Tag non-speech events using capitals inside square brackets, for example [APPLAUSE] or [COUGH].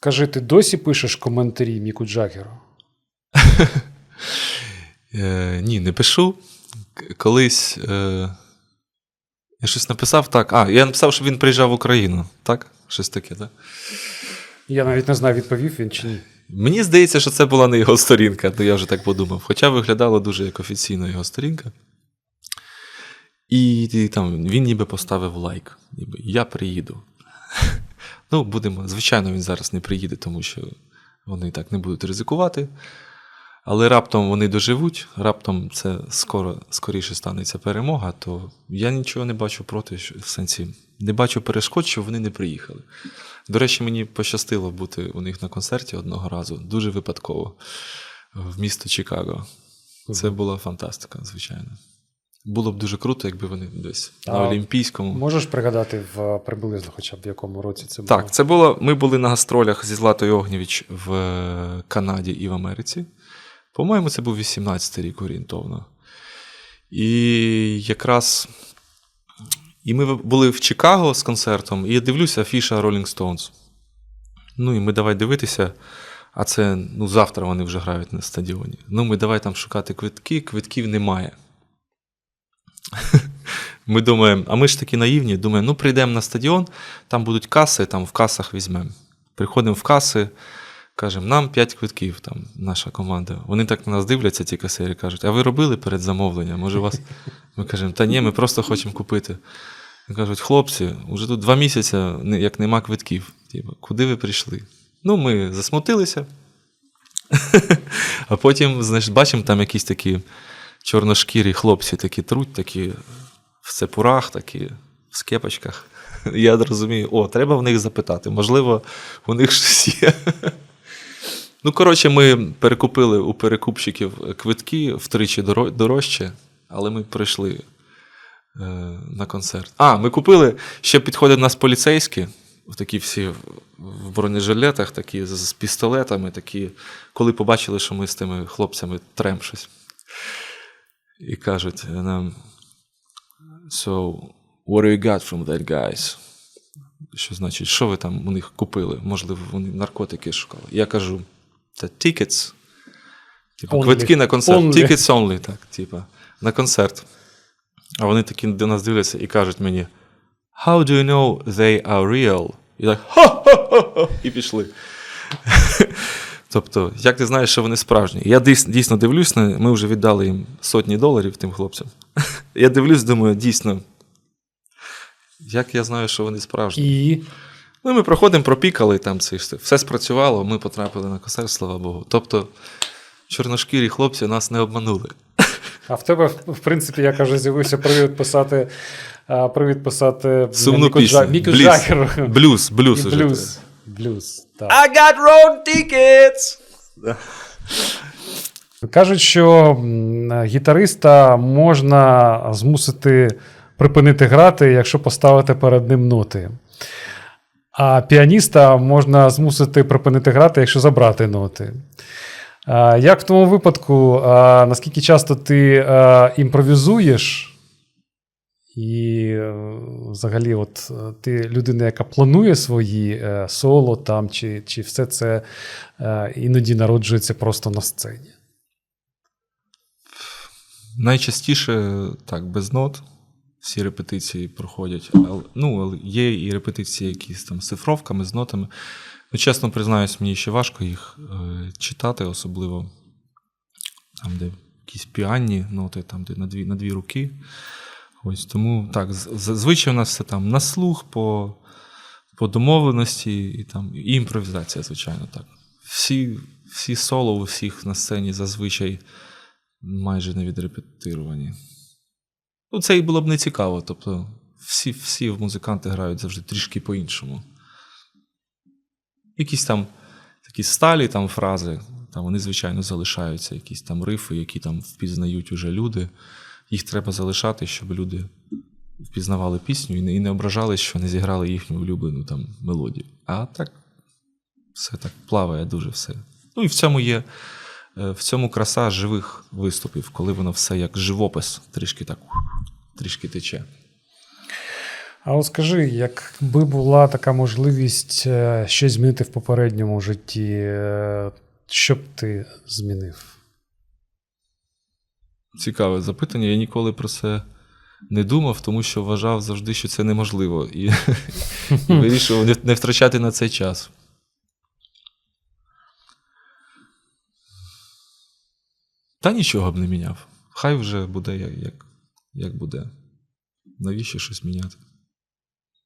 Скажи, ти досі пишеш коментарі Міку Джагеру? [LAUGHS] Е, ні, не пишу. Колись е, я щось написав так. А, я написав, що він приїжджав в Україну. Так? Щось таке, так? Я навіть не знаю, відповів він чи ні. Мені здається, що це була не його сторінка, то я вже так подумав. Хоча виглядало дуже як офіційно його сторінка. І, і там він ніби поставив лайк. Ніби я приїду. Ну, будемо. Звичайно, він зараз не приїде, тому що вони так не будуть ризикувати. Але раптом вони доживуть, раптом це скоро, скоріше станеться перемога, то я нічого не бачу проти, що, в сенсі, не бачу перешкод, що вони не приїхали. До речі, мені пощастило бути у них на концерті одного разу, дуже випадково, в місто Чикаго. Це була фантастика, звичайно. Було б дуже круто, якби вони десь на Олімпійському. Можеш пригадати в приблизно, хоча б в якому році це було? Так, це було. Ми були на гастролях зі Златою Огнєвіч в е, Канаді і в Америці. По-моєму, це був 18-й рік орієнтовно. І якраз. І ми були в Чикаго з концертом, і я дивлюся афіша Rolling Stones. Ну, і ми давай дивитися. А це ну, завтра вони вже грають на стадіоні. Ну, ми давай там шукати квитки, квитків немає. Ми думаємо, а ми ж такі наївні, думаємо, ну прийдемо на стадіон, там будуть каси, там в касах візьмемо. Приходимо в каси, кажемо, нам 5 квитків, там наша команда. Вони так на нас дивляться, ті касирі, кажуть, а ви робили перед замовленням? Може, вас. Ми кажемо, та ні, ми просто хочемо купити. Кажуть, хлопці, вже тут два місяці, як нема квитків. Типу, куди ви прийшли? Ну, ми засмутилися. [LAUGHS] А потім, значить, бачимо, там якісь такі чорношкірі хлопці такі труть, такі в цепурах, такі в скепочках. [LAUGHS] Я розумію, о, треба в них запитати. Можливо, у них щось є. [LAUGHS] Ну, коротше, ми перекупили у перекупщиків квитки втричі дорожче, але ми прийшли е, на концерт. А, ми купили, ще підходять нас поліцейські, такі всі в бронежилетах, такі з, пістолетами, такі, коли побачили, що ми з тими хлопцями трем щось. І кажуть нам: So, what do you got from that guys? Що значить, що ви там у них купили? Можливо, вони наркотики шукали. Я кажу, це tickets. Типу, Only. квитки на концерт. Only. Tickets only, так, типу, на концерт. А вони такі до нас дивляться і кажуть мені: How do you know they are real? І так ха-ха-ха-ха, і пішли. Тобто, як ти знаєш, що вони справжні? Я дійсно дивлюсь, ми вже віддали їм сотні доларів тим хлопцям. [LAUGHS] Я дивлюсь, думаю, дійсно, як я знаю, що вони справжні. І Ну, ми проходимо, пропікали там це все. Все спрацювало, ми потрапили на концерт, слава Богу. Тобто, чорношкірі хлопці нас не обманули. а в тебе, в принципі, я кажу, з'явився привід писати, привід писати Сумну пісню. Джа... Міку Блюз. Джагеру. Блюз, блюз блюз. Блюз. Так. I got road tickets! Кажуть, що гітариста можна змусити припинити грати, якщо поставити перед ним ноти. А піаніста можна змусити припинити грати, якщо забрати ноти. Як в тому випадку, наскільки часто ти імпровізуєш, і е, взагалі, от е, ти людина, яка планує свої е, соло там, чи, чи все це іноді народжується просто на сцені? Найчастіше так, без нот. Всі репетиції проходять. Ну, є і репетиції якісь там з цифровками, з нотами. Ну, чесно признаюсь, мені ще важко їх читати, особливо там, де якісь піанні ноти, там, де на дві, на дві руки. Ось тому так, зазвичай у нас все там на слух, по, по домовленості і, там, і імпровізація, звичайно, так. Всі, всі соло у всіх на сцені зазвичай майже не відрепетировані. Ну, це і було б не цікаво. Тобто, всі, всі музиканти грають завжди трішки по-іншому. Якісь там такі сталі там фрази, там вони, звичайно, залишаються, якісь там рифи, які там впізнають уже люди. Їх треба залишати, щоб люди впізнавали пісню і не, і не ображались, що не зіграли їхню улюблену там мелодію. А так, все так плаває дуже все. Ну і в цьому є. е, В цьому краса живих виступів, коли воно все як живопис, трішки так трішки тече. А от скажи, якби була така можливість е, щось змінити в попередньому житті, е, що б ти змінив? Цікаве запитання. Я ніколи про це не думав, тому що вважав завжди, що це неможливо. І, і вирішив не, втрачати на це час. Та нічого б не міняв. Хай вже буде як, як буде. Навіщо щось міняти?